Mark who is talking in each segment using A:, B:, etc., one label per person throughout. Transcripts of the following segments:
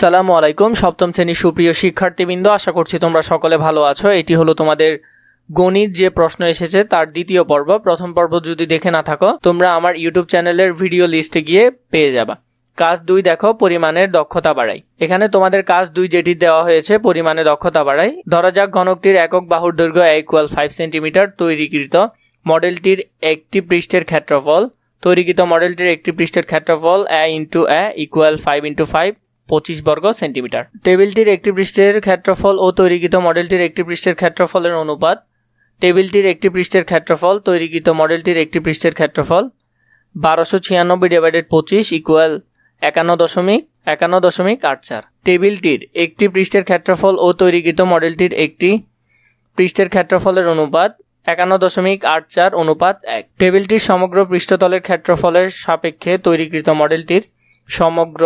A: সালামু আলাইকুম, সপ্তম শ্রেণির সুপ্রিয় শিক্ষার্থীবৃন্দ, আশা করছি তোমরা সকলে ভালো আছো। এটি হলো তোমাদের গণিত যে প্রশ্ন এসেছে, তার দ্বিতীয় পর্ব। প্রথম পর্ব যদি দেখে না থাকো, তোমরা আমার ইউটিউব চ্যানেলের ভিডিও লিস্টে গিয়ে পেয়ে যাবা। কাজ দুই দেখো, পরিমাণের দক্ষতা বাড়াই। এখানে তোমাদের কাজ দুই যেটি দেওয়া হয়েছে পরিমাণে দক্ষতা বাড়াই। ধরা যাক, ঘনকটির একক বাহুর দৈর্ঘ্য ইকুয়াল ফাইভ সেন্টিমিটার তৈরিকৃত মডেলটির একটি পৃষ্ঠের ক্ষেত্রফল। তৈরিকৃত মডেলটির একটি পৃষ্ঠের ক্ষেত্রফল a into a equal five into five পঁচিশ বর্গ সেন্টিমিটার। টেবিলটির একটি পৃষ্ঠের ক্ষেত্রফল ও তৈরিকৃত মডেলটির একটি পৃষ্ঠের ক্ষেত্রফলের অনুপাত। টেবিলটির একটি পৃষ্ঠের ক্ষেত্রফল, তৈরিকৃত মডেলটির একটি পৃষ্ঠের ক্ষেত্রফল। বারোশো ছিয়ানব্বই ডিভাইডেড পঁচিশ ইকুয়াল একান্ন দশমিক একান্ন দশমিক আট চার। টেবিলটির একটি পৃষ্ঠের ক্ষেত্রফল ও তৈরিকৃত মডেলটির একটি পৃষ্ঠের ক্ষেত্রফলের অনুপাত একান্ন দশমিক আট চার অনুপাত এক। টেবিলটির সমগ্র পৃষ্ঠতলের ক্ষেত্রফলের সাপেক্ষে তৈরিকৃত মডেলটির সমগ্র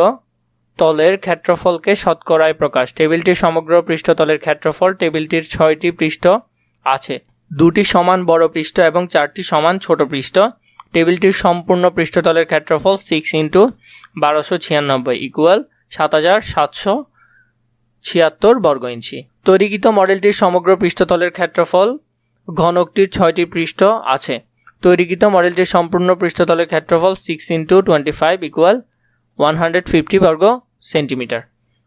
A: তলের ক্ষেত্রফলকে শতকরায় প্রকাশ। টেবিলটির সমগ্র পৃষ্ঠতলের ক্ষেত্রফল টেবিলটির ছয়টি পৃষ্ঠ আছে। দুটি সমান বড় পৃষ্ঠ এবং চারটি সমান ছোট পৃষ্ঠ। টেবিলটির সম্পূর্ণ পৃষ্ঠতলের ক্ষেত্রফল সিক্স ইন্টু বারোশো ছিয়ানব্বই ইকুয়াল সাত হাজার সাতশো ছিয়াত্তর বর্গ ইঞ্চি। তৈরিকৃত মডেলটির সমগ্র পৃষ্ঠতলের ক্ষেত্রফল ঘনকটির ছয়টি পৃষ্ঠ আছে। তৈরিকৃত মডেলটির সম্পূর্ণ পৃষ্ঠতলের ক্ষেত্রফল six into twenty five equal one hundred fifty বর্গ সেন্টিমিটার।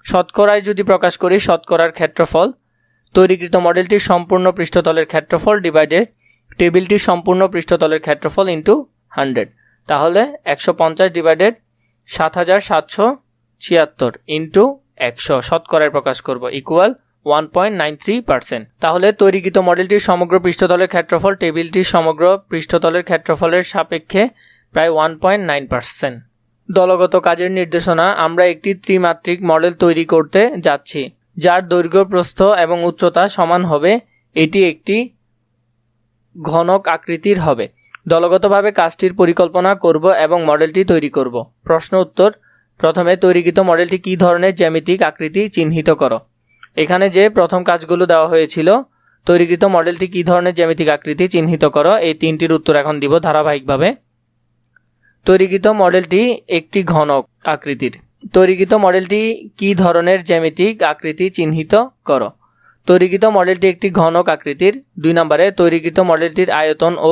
A: শতকরায় যদি প্রকাশ করি, শতকরার ক্ষেত্রফল, তৈরিকৃত মডেলটির সম্পূর্ণ পৃষ্ঠতলের ক্ষেত্রফল ডিভাইডেড টেবিলটির সম্পূর্ণ পৃষ্ঠতলের ক্ষেত্রফল ইন্টু হান্ড্রেড তাহলে একশো পঞ্চাশ ডিভাইডেড সাত হাজার সাতশো ছিয়াত্তর ইন্টু একশো। শতকরায় প্রকাশ করব equal one point nine three percent তাহলে তৈরিকৃত মডেলটির সমগ্র পৃষ্ঠতলের ক্ষেত্রফল, টেবিলটির সমগ্র পৃষ্ঠতলের ক্ষেত্রফলের সাপেক্ষে প্রায় ওয়ান পয়েন্ট নাইন পার্সেন্ট দলগত কাজের নির্দেশনা, আমরা একটি ত্রিমাত্রিক মডেল তৈরি করতে যাচ্ছি, যার দৈর্ঘ্য প্রস্থ এবং উচ্চতা সমান হবে। এটি একটি ঘনক আকৃতির হবে। দলগতভাবে কাজটির পরিকল্পনা করব এবং মডেলটি তৈরি করব। প্রশ্ন উত্তর, প্রথমে তৈরিকৃত মডেলটি কী ধরনের জ্যামিতিক আকৃতি চিহ্নিত করো। এখানে যে প্রথম কাজগুলো দেওয়া হয়েছিল, তৈরিকৃত মডেলটি কী ধরনের জ্যামিতিক আকৃতি চিহ্নিত করো, এই তিনটির উত্তর এখন দিব ধারাবাহিকভাবে। তৈরিকৃত মডেলটি একটি ঘনক আকৃতির। তৈরিকৃত মডেলটি কী ধরনের জ্যামিতিক আকৃতি চিহ্নিত করো? তৈরিকৃত মডেলটি একটি ঘনক আকৃতির। দুই নম্বরে, তৈরিকৃত মডেলটির আয়তন ও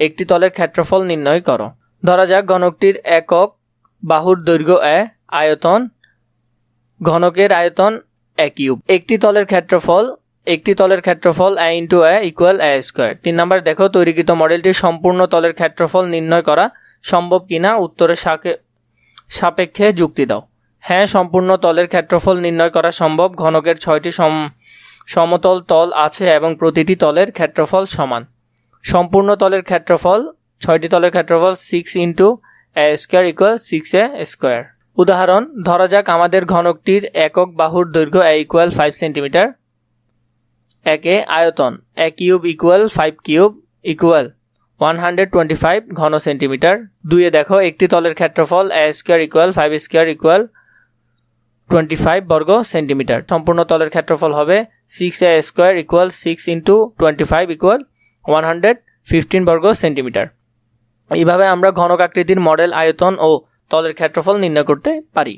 A: একটি তলের ক্ষেত্রফল নির্ণয় করো। ধরা যাক, ঘনকটির একক বাহুর দৈর্ঘ্য এ, আয়তন, ঘনকের আয়তন এ কিউব। একটি তলের ক্ষেত্রফল, একটি তলের ক্ষেত্রফল a into a equal a square তিন নম্বর, দেখো, তৈরিকৃত মডেলটির সম্পূর্ণ তলের ক্ষেত্রফল নির্ণয় করা সম্ভব কিনা উত্তরের সাকে- সাপেক্ষে যুক্তি দাও। হ্যাঁ সম্পূর্ণ তলের ক্ষেত্রফল নির্ণয় করা সম্ভব। ঘনকের ছয়টি সম সমতল তল আছে এবং প্রতিটি তলের ক্ষেত্রফল সমান। সম্পূর্ণ তলের ক্ষেত্রফল, ছয়টি তলের ক্ষেত্রফল six into a square equal six a square উদাহরণ, ধরা যাক আমাদের ঘনকটির একক বাহুর দৈর্ঘ্য এ ইকুয়াল ফাইভ সেন্টিমিটার একে আয়তন a cube equal five cube equal one hundred twenty five ঘন সেন্টিমিটার। দুইয়ে দেখো, একটি তলের ক্ষেত্রফল a square equal five square equal twenty five বর্গ সেন্টিমিটার। সম্পূর্ণ তলের ক্ষেত্রফল হবে six a square equal six into twenty five equal one hundred fifteen বর্গ সেন্টিমিটার। এইভাবে আমরা ঘনক আকৃতির মডেল আয়তন ও তলের ক্ষেত্রফল নির্ণয় করতে পারি।